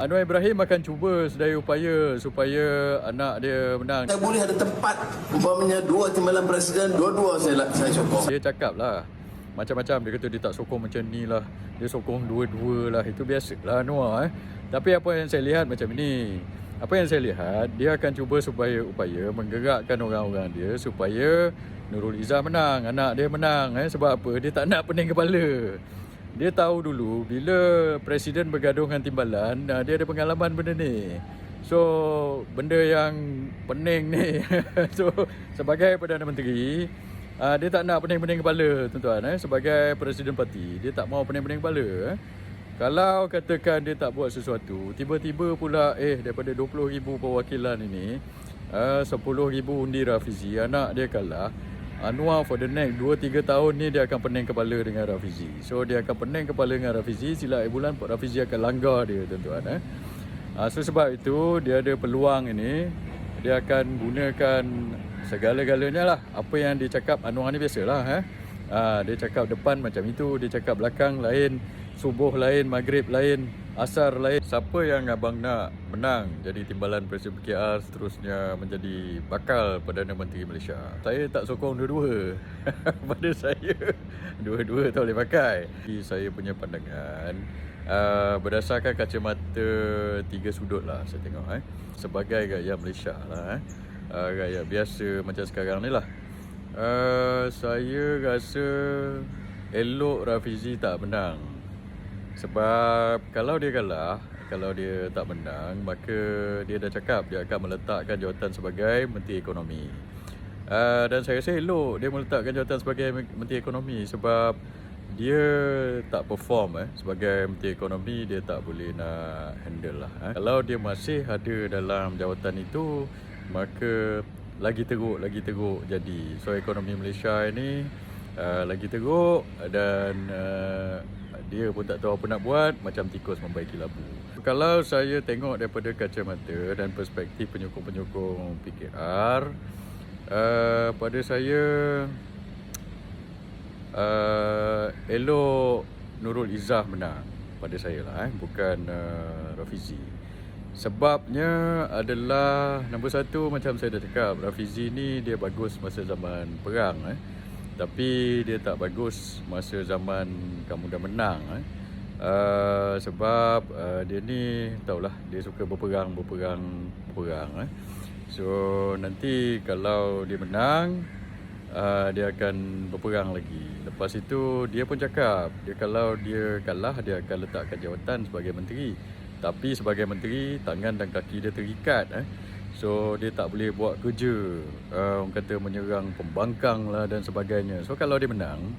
Anwar Ibrahim akan cuba sedaya upaya supaya anak dia menang. Tak boleh ada tempat umpamanya dua timbalan presiden, dua-dua saya saya sokong. Dia cakap lah macam-macam dia kata dia tak sokong macam ni lah dia sokong dua-dua lah itu biasa lah Anwar eh. tapi apa yang saya lihat macam ini apa yang saya lihat dia akan cuba supaya upaya menggerakkan orang-orang dia supaya Nurul Izzah menang anak dia menang eh. sebab apa dia tak nak pening kepala dia tahu dulu bila presiden bergaduh dengan timbalan ah, dia ada pengalaman benda ni So benda yang pening ni So sebagai Perdana Menteri uh, Dia tak nak pening-pening kepala tuan-tuan eh. Sebagai Presiden Parti Dia tak mau pening-pening kepala eh. Kalau katakan dia tak buat sesuatu Tiba-tiba pula eh daripada 20,000 perwakilan ini uh, 10,000 undi Rafizi Anak dia kalah Anwar for the next 2-3 tahun ni dia akan pening kepala dengan Rafizi. So dia akan pening kepala dengan Rafizi. Sila bulan Rafizi akan langgar dia tuan-tuan eh. Uh, so sebab itu dia ada peluang ini. Dia akan gunakan segala-galanya lah. Apa yang dia cakap Anwar ni biasalah eh. Uh, dia cakap depan macam itu. Dia cakap belakang lain subuh lain maghrib lain asar lain siapa yang abang nak menang? Jadi timbalan Presiden PKR seterusnya menjadi bakal Perdana Menteri Malaysia. Saya tak sokong dua-dua. Pada saya dua-dua tak boleh pakai. Jadi saya punya pandangan uh, berdasarkan kacamata tiga sudut lah saya tengok eh. Sebagai rakyat Malaysia lah eh. Uh, rakyat biasa macam sekarang ni lah. Uh, saya rasa elok Rafizi tak menang sebab kalau dia kalah kalau dia tak menang maka dia dah cakap dia akan meletakkan jawatan sebagai Menteri Ekonomi. Uh, dan saya rasa elok dia meletakkan jawatan sebagai Menteri Ekonomi sebab dia tak perform eh. Sebagai menteri ekonomi dia tak boleh nak handle lah eh. kalau dia masih ada dalam jawatan itu maka lagi teruk lagi teruk jadi. So ekonomi Malaysia ini uh, lagi teruk dan uh, dia pun tak tahu apa nak buat macam tikus membaiki labu. Kalau saya tengok daripada kacamata dan perspektif penyokong-penyokong PKR uh, pada saya uh, elok Nurul Izzah menang pada saya lah eh bukan uh, Rafizi. Sebabnya adalah nombor satu macam saya dah cakap Rafizi ni dia bagus masa zaman perang eh tapi dia tak bagus masa zaman kamu dah menang eh uh, sebab uh, dia ni tahulah dia suka berperang berperang berperang eh so nanti kalau dia menang uh, dia akan berperang lagi. Lepas itu dia pun cakap dia kalau dia kalah dia akan letakkan jawatan sebagai menteri. Tapi sebagai menteri tangan dan kaki dia terikat eh. So dia tak boleh buat kerja uh, orang kata menyerang pembangkang lah dan sebagainya. So kalau dia menang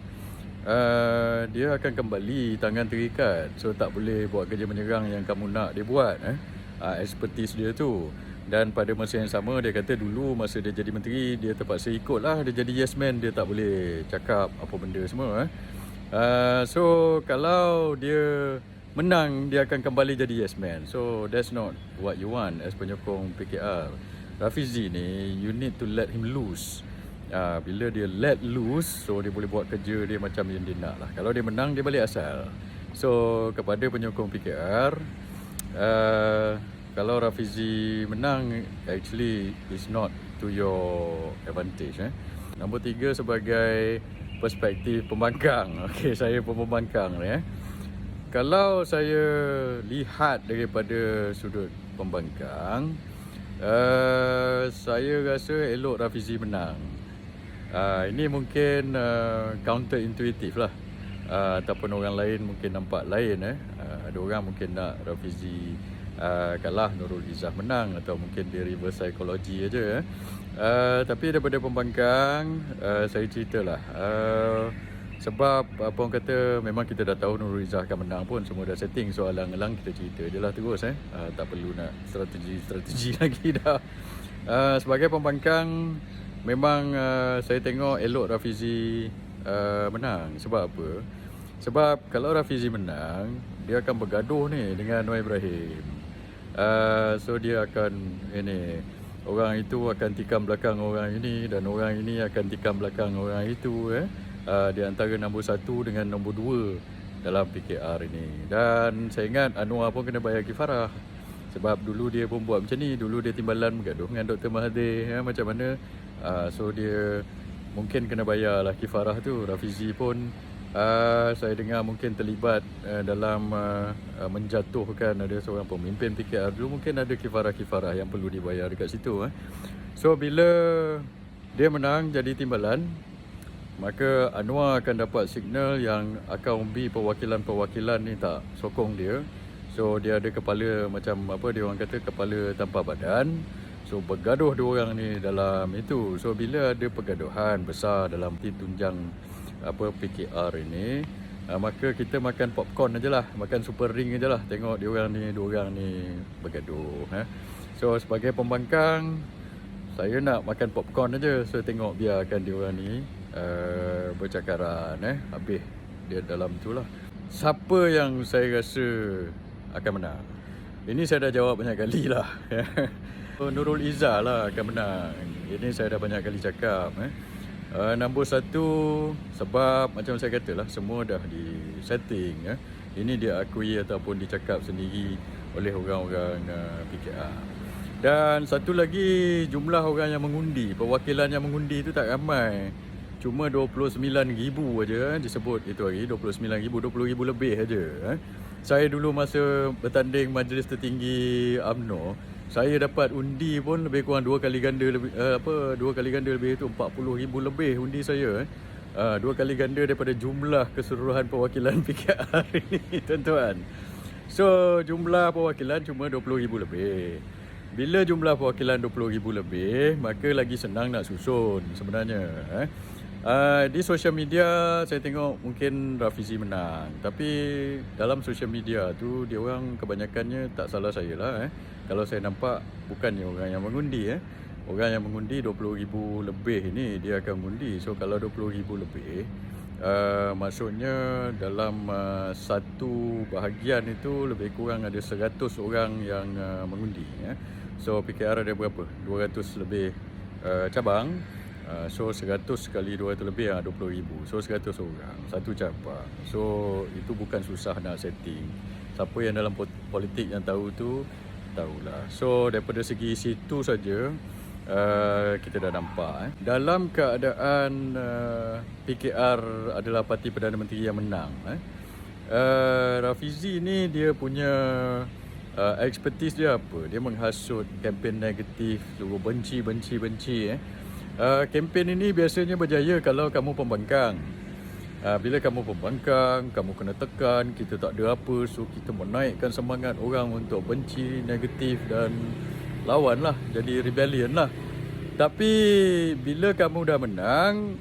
uh, dia akan kembali tangan terikat. So tak boleh buat kerja menyerang yang kamu nak dia buat eh. Uh, expertise dia tu dan pada masa yang sama dia kata dulu masa dia jadi menteri dia terpaksa ikut lah dia jadi yes man dia tak boleh cakap apa benda semua eh. Uh, so kalau dia menang dia akan kembali jadi yes man so that's not what you want as penyokong PKR Rafizi ni you need to let him loose uh, bila dia let loose so dia boleh buat kerja dia macam yang dia nak lah kalau dia menang dia balik asal so kepada penyokong PKR uh, kalau Rafizi menang actually is not to your advantage eh. Nombor tiga sebagai perspektif pembangkang. Okey, saya pembangkang ni eh. Kalau saya lihat daripada sudut pembangkang, uh, saya rasa elok Rafizi menang. Uh, ini mungkin uh, counter intuitif lah. Uh, ataupun orang lain mungkin nampak lain eh. Uh, ada orang mungkin nak Rafizi uh, kalah Nurul Izzah menang atau mungkin dia reverse psychology aja eh. Uh, tapi daripada pembangkang uh, saya ceritalah uh, sebab apa orang kata memang kita dah tahu Nurul Izzah akan menang pun semua dah setting soalan ngelang kita cerita je lah terus eh. Uh, tak perlu nak strategi-strategi lagi dah. Uh, sebagai pembangkang memang uh, saya tengok elok Rafizi uh, menang sebab apa? Sebab kalau Rafizi menang, dia akan bergaduh ni dengan Noor Ibrahim. Uh, so dia akan ini orang itu akan tikam belakang orang ini dan orang ini akan tikam belakang orang itu eh uh, di antara nombor satu dengan nombor dua dalam PKR ini dan saya ingat Anwar pun kena bayar kifarah Sebab dulu dia pun buat macam ni, dulu dia timbalan bergaduh dengan Dr. Mahathir ya, macam mana. Uh, so dia mungkin kena bayar lah kifarah tu. Rafizi pun uh, saya dengar mungkin terlibat uh, dalam uh, uh, menjatuhkan ada seorang pemimpin PKR dulu mungkin ada kifarah-kifarah yang perlu dibayar dekat situ eh. So bila dia menang jadi timbalan maka Anwar akan dapat signal yang akan umbi perwakilan-perwakilan ni tak sokong dia So dia ada kepala macam apa dia orang kata kepala tanpa badan. So bergaduh dua orang ni dalam itu. So bila ada pergaduhan besar dalam tim tunjang apa PKR ini, uh, maka kita makan popcorn aja lah, makan super ring aja lah. Tengok dia orang ni, dua orang ni bergaduh. Eh. So sebagai pembangkang, saya nak makan popcorn aja. So tengok biarkan dia orang ni uh, bercakaran. Eh. Habis dia dalam tu lah. Siapa yang saya rasa akan menang. Ini saya dah jawab banyak kali lah. Nurul Izzah lah akan menang. Ini saya dah banyak kali cakap. Eh. Uh, nombor satu sebab macam saya kata lah semua dah di setting. Eh. Ini dia akui ataupun dicakap sendiri oleh orang-orang uh, PKR. Dan satu lagi jumlah orang yang mengundi, perwakilan yang mengundi itu tak ramai. Cuma 29,000 aja eh, disebut itu hari 29,000, 20,000 lebih aja eh saya dulu masa bertanding majlis tertinggi AMNO saya dapat undi pun lebih kurang dua kali ganda lebih uh, apa dua kali ganda lebih itu 40 ribu lebih undi saya eh. Uh, dua kali ganda daripada jumlah keseluruhan perwakilan PKR ini tuan-tuan. So jumlah perwakilan cuma 20 ribu lebih. Bila jumlah perwakilan 20 ribu lebih, maka lagi senang nak susun sebenarnya. Eh. Uh, di social media saya tengok mungkin Rafizi menang tapi dalam social media tu dia orang kebanyakannya tak salah saya lah eh. Kalau saya nampak bukannya orang yang mengundi eh. Orang yang mengundi 20,000 lebih ini dia akan mengundi. So kalau 20,000 lebih uh, maksudnya dalam uh, satu bahagian itu lebih kurang ada 100 orang yang uh, mengundi eh. So PKR ada berapa? 200 lebih uh, cabang. Uh, so 100 kali 200 lebih ah 20,000. So 100 orang, satu cabang. So itu bukan susah nak setting. Siapa yang dalam politik yang tahu tu tahulah. So daripada segi situ saja uh, kita dah nampak eh. Dalam keadaan uh, PKR adalah parti Perdana Menteri yang menang eh. Uh, Rafizi ni dia punya uh, expertise dia apa? Dia menghasut kempen negatif, suruh benci benci benci eh. Uh, kempen ini biasanya berjaya kalau kamu pembangkang. Uh, bila kamu pembangkang, kamu kena tekan, kita tak ada apa. So, kita menaikkan semangat orang untuk benci, negatif dan lawan lah. Jadi rebellion lah. Tapi bila kamu dah menang,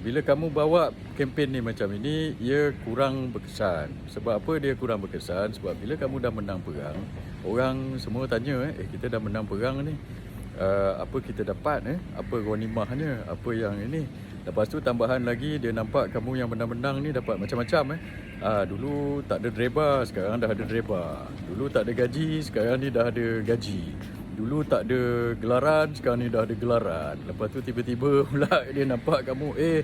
bila kamu bawa kempen ni macam ini, ia kurang berkesan. Sebab apa dia kurang berkesan? Sebab bila kamu dah menang perang, orang semua tanya, eh kita dah menang perang ni uh, apa kita dapat eh? Apa ghanimahnya? Apa yang ini? Lepas tu tambahan lagi dia nampak kamu yang menang-menang ni dapat macam-macam eh? Uh, dulu tak ada driver sekarang dah ada driver dulu tak ada gaji sekarang ni dah ada gaji. Dulu tak ada gelaran sekarang ni dah ada gelaran. Lepas tu tiba-tiba pula dia nampak kamu eh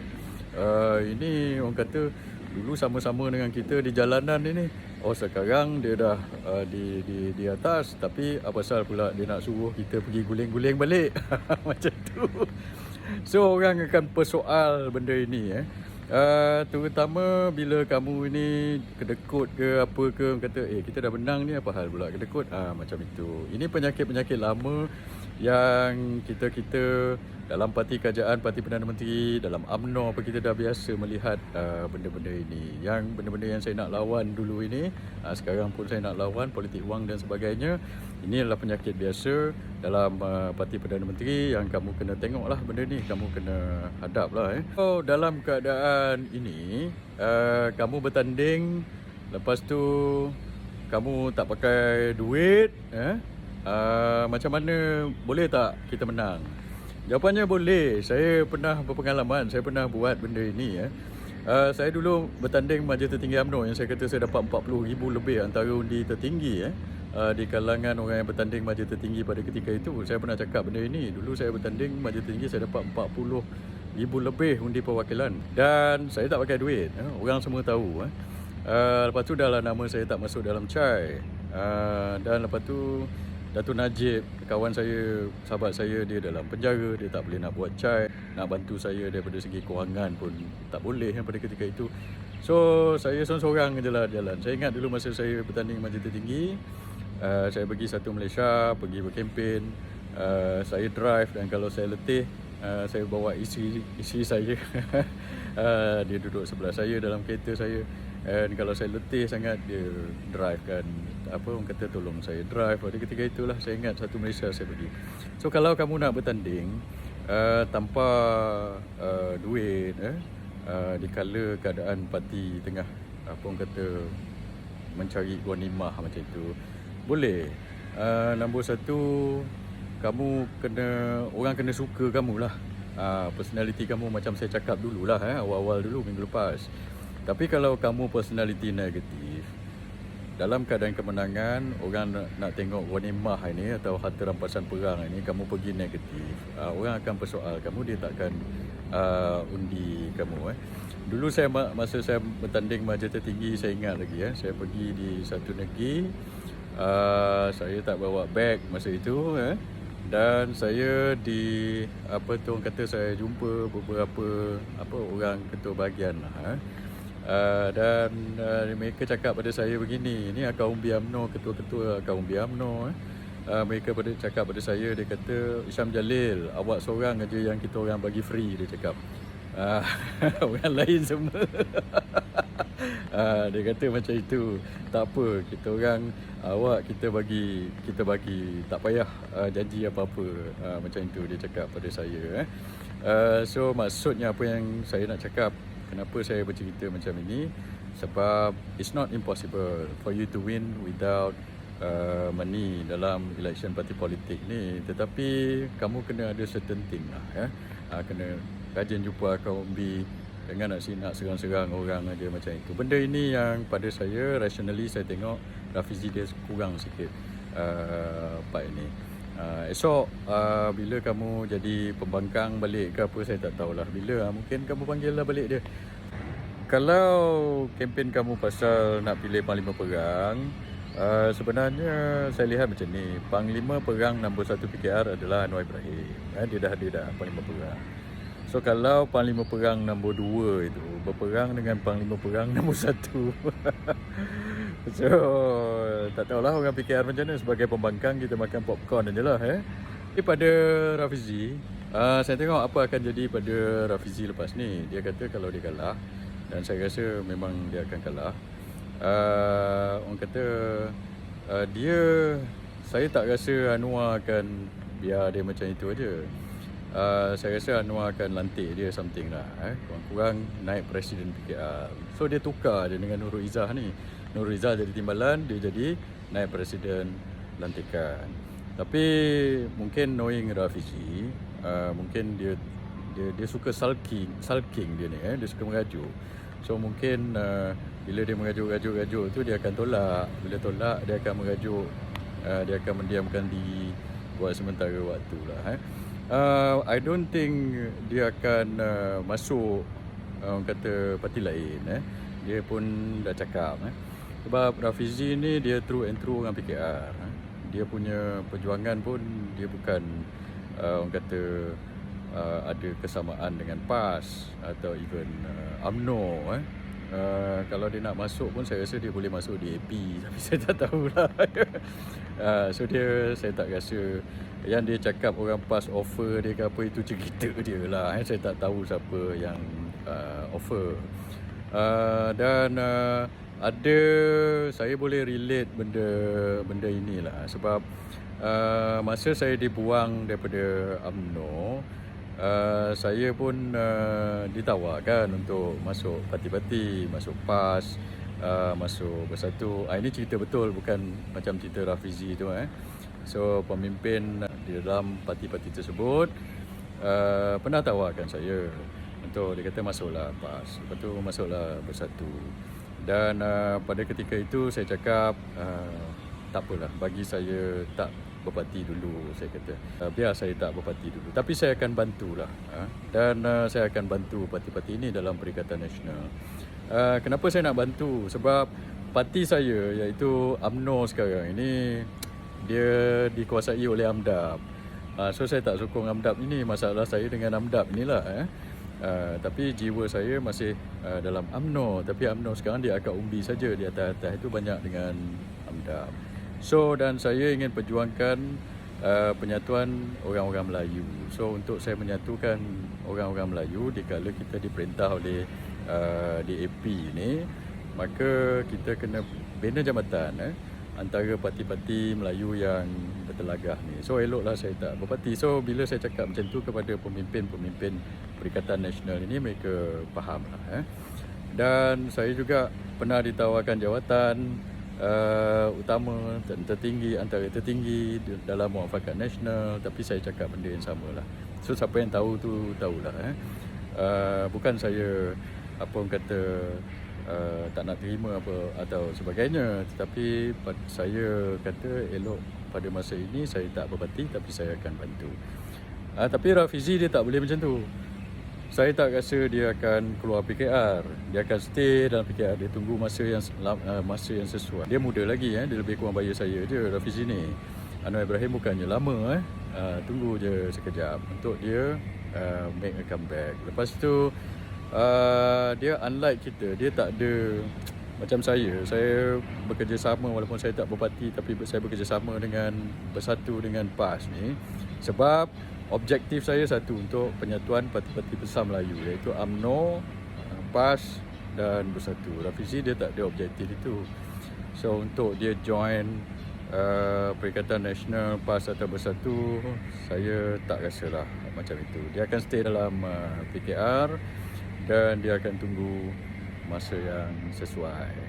uh, ini orang kata dulu sama-sama dengan kita di jalanan ini. Oh sekarang dia dah uh, di di di atas. Tapi apa pasal pula dia nak suruh kita pergi guling-guling balik? Macam tu. So orang akan persoal benda ini eh. Uh, terutama bila kamu ini kedekut ke apa ke kata eh kita dah menang ni apa hal pula kedekut? Ah uh, macam itu. Ini penyakit-penyakit lama yang kita-kita dalam parti kerajaan, parti Perdana Menteri, dalam UMNO apa kita dah biasa melihat uh, benda-benda ini. Yang benda-benda yang saya nak lawan dulu ini, uh, sekarang pun saya nak lawan politik wang dan sebagainya. Ini adalah penyakit biasa dalam uh, parti Perdana Menteri yang kamu kena tengoklah benda ni, kamu kena hadaplah eh. So dalam keadaan ini, uh, kamu bertanding lepas tu kamu tak pakai duit eh uh, macam mana boleh tak kita menang Jawapannya boleh. Saya pernah berpengalaman. Saya pernah buat benda ini. Eh. Uh, saya dulu bertanding majlis tertinggi UMNO yang saya kata saya dapat 40 ribu lebih antara undi tertinggi eh. Uh, di kalangan orang yang bertanding majlis tertinggi pada ketika itu. Saya pernah cakap benda ini. Dulu saya bertanding majlis tertinggi saya dapat 40 ribu lebih undi perwakilan. Dan saya tak pakai duit. Eh. Orang semua tahu. Eh. Uh, lepas tu dah lah nama saya tak masuk dalam CHAI. uh, dan lepas tu Datuk Najib kawan saya sahabat saya dia dalam penjara dia tak boleh nak buat cai nak bantu saya daripada segi kewangan pun tak boleh kan pada ketika itu. So saya seorang-seorang je lah jalan. Saya ingat dulu masa saya bertanding majlis tertinggi uh, saya pergi satu Malaysia pergi berkempen uh, saya drive dan kalau saya letih uh, saya bawa isi isi saya. Uh, dia duduk sebelah saya dalam kereta saya. Dan kalau saya letih sangat dia drive kan apa orang kata tolong saya drive. Pada ketika itulah saya ingat satu Malaysia saya pergi. So kalau kamu nak bertanding uh, tanpa uh, duit eh uh, dikala keadaan parti tengah apa orang kata mencari ghanimah macam itu boleh. Uh, nombor satu kamu kena orang kena suka kamu lah uh, personality kamu macam saya cakap dululah eh awal-awal dulu minggu lepas. Tapi kalau kamu personality negatif, dalam keadaan kemenangan, orang nak, tengok wanimah ini atau harta rampasan perang ini, kamu pergi negatif, uh, orang akan persoal kamu, dia takkan uh, undi kamu. Eh. Dulu saya masa saya bertanding majlis tertinggi, saya ingat lagi, eh, saya pergi di satu negeri, uh, saya tak bawa beg masa itu, eh, dan saya di apa tu orang kata saya jumpa beberapa apa orang ketua bahagian lah. Eh. Uh, dan uh, mereka cakap pada saya begini ini kaum UMNO ketua-ketua kaum UMNO eh. uh, mereka pada cakap pada saya dia kata Isyam Jalil awak seorang aja yang kita orang bagi free dia cakap. Uh, orang lain semua. Uh, dia kata macam itu. Tak apa kita orang awak kita bagi kita bagi tak payah uh, janji apa-apa. Uh, macam itu dia cakap pada saya eh. uh, so maksudnya apa yang saya nak cakap Kenapa saya bercerita macam ini? Sebab it's not impossible for you to win without uh, money dalam election parti politik ni. Tetapi kamu kena ada certain thing lah. Ya? Uh, kena rajin jumpa kaum B dengan nak nak serang-serang orang aja macam itu. Benda ini yang pada saya rationally saya tengok Rafizi dia kurang sikit uh, part ini. Uh, esok uh, bila kamu jadi pembangkang balik ke apa saya tak tahulah. Bila uh, mungkin kamu panggil lah balik dia. Kalau kempen kamu pasal nak pilih panglima perang uh, sebenarnya saya lihat macam ni. Panglima perang nombor satu PKR adalah Anwar Ibrahim. Uh, dia dah ada dah panglima perang. So kalau panglima perang nombor dua itu berperang dengan panglima perang nombor satu So tak tahulah orang PKR macam mana sebagai pembangkang kita makan popcorn je lah eh. Tapi pada Rafizi, uh, saya tengok apa akan jadi pada Rafizi lepas ni. Dia kata kalau dia kalah dan saya rasa memang dia akan kalah. Uh, orang kata uh, dia saya tak rasa Anwar akan biar dia macam itu aja. Uh, saya rasa Anwar akan lantik dia something lah eh. Kurang-kurang naik presiden PKR. So dia tukar je dengan Nurul Izzah ni. Nur Rizal jadi timbalan, dia jadi naib presiden lantikan. Tapi mungkin knowing Rafizi, uh, mungkin dia dia dia suka sulking, sulking dia ni eh, dia suka mengajuk. So mungkin uh, bila dia mengajuk-gajuk-gajuk tu dia akan tolak. Bila tolak dia akan mengajuk, uh, dia akan mendiamkan di buat sementara waktu lah eh. Uh, I don't think dia akan uh, masuk uh, orang kata parti lain eh. Dia pun dah cakap eh. Sebab Rafizi ni dia true and true dengan PKR. Eh. Dia punya perjuangan pun dia bukan uh, orang kata uh, ada kesamaan dengan PAS atau even uh, UMNO. Eh. Uh, kalau dia nak masuk pun saya rasa dia boleh masuk di AP tapi saya tak tahulah. uh, so dia saya tak rasa yang dia cakap orang PAS offer dia ke apa itu cerita dia lah. Eh. Saya tak tahu siapa yang uh, offer. Uh, dan uh, ada saya boleh relate benda benda inilah. Sebab uh, masa saya dibuang daripada AMNO uh, saya pun uh, ditawarkan untuk masuk parti-parti masuk PAS uh, masuk bersatu. Uh, ini cerita betul bukan macam cerita Rafizi tu eh. So pemimpin di dalam parti-parti tersebut uh, pernah tawarkan saya untuk dia kata masuklah PAS. Lepas tu masuklah bersatu dan uh, pada ketika itu saya cakap uh, tak apalah bagi saya tak berparti dulu saya kata uh, biar saya tak berparti dulu tapi saya akan bantulah uh, dan uh, saya akan bantu parti-parti ini dalam Perikatan Nasional. Uh, kenapa saya nak bantu? Sebab parti saya iaitu AMNO sekarang ini dia dikuasai oleh AMDAP. Uh, so saya tak sokong AMDAP ini masalah saya dengan AMDAP inilah eh. Uh, tapi jiwa saya masih uh, dalam AMNO tapi AMNO sekarang dia agak umbi saja di atas-atas itu banyak dengan AMDAP. So dan saya ingin perjuangkan uh, penyatuan orang-orang Melayu. So untuk saya menyatukan orang-orang Melayu dikala kita diperintah oleh uh, DAP ini maka kita kena bina jambatan eh antara parti-parti Melayu yang bertelagah ni. So eloklah saya tak berparti. So bila saya cakap macam tu kepada pemimpin-pemimpin Perikatan Nasional ini mereka faham lah eh. Dan saya juga pernah ditawarkan jawatan uh, utama dan tertinggi antara tertinggi dalam muafakat nasional tapi saya cakap benda yang sama lah. So siapa yang tahu tu tahulah eh. Uh, bukan saya apa orang kata uh, tak nak terima apa atau sebagainya tetapi saya kata elok pada masa ini saya tak berparti tapi saya akan bantu. Uh, tapi Rafizi dia tak boleh macam tu. Saya tak rasa dia akan keluar PKR dia akan stay dalam PKR dia tunggu masa yang uh, masa yang sesuai. Dia muda lagi eh. Dia lebih kurang bayar saya je Rafizi ni. Anwar Ibrahim bukannya lama eh. Uh, tunggu je sekejap untuk dia uh, make a comeback. Lepas tu uh, dia unlike kita. Dia tak ada macam saya saya bekerjasama walaupun saya tak berparti tapi saya bekerjasama dengan bersatu dengan PAS ni. Sebab objektif saya satu untuk penyatuan parti-parti besar Melayu iaitu AMNO PAS dan bersatu. Rafizi dia tak ada objektif itu. So untuk dia join uh, Perikatan Nasional PAS atau bersatu saya tak rasa lah macam itu. Dia akan stay dalam uh, PKR dan dia akan tunggu masa yang sesuai.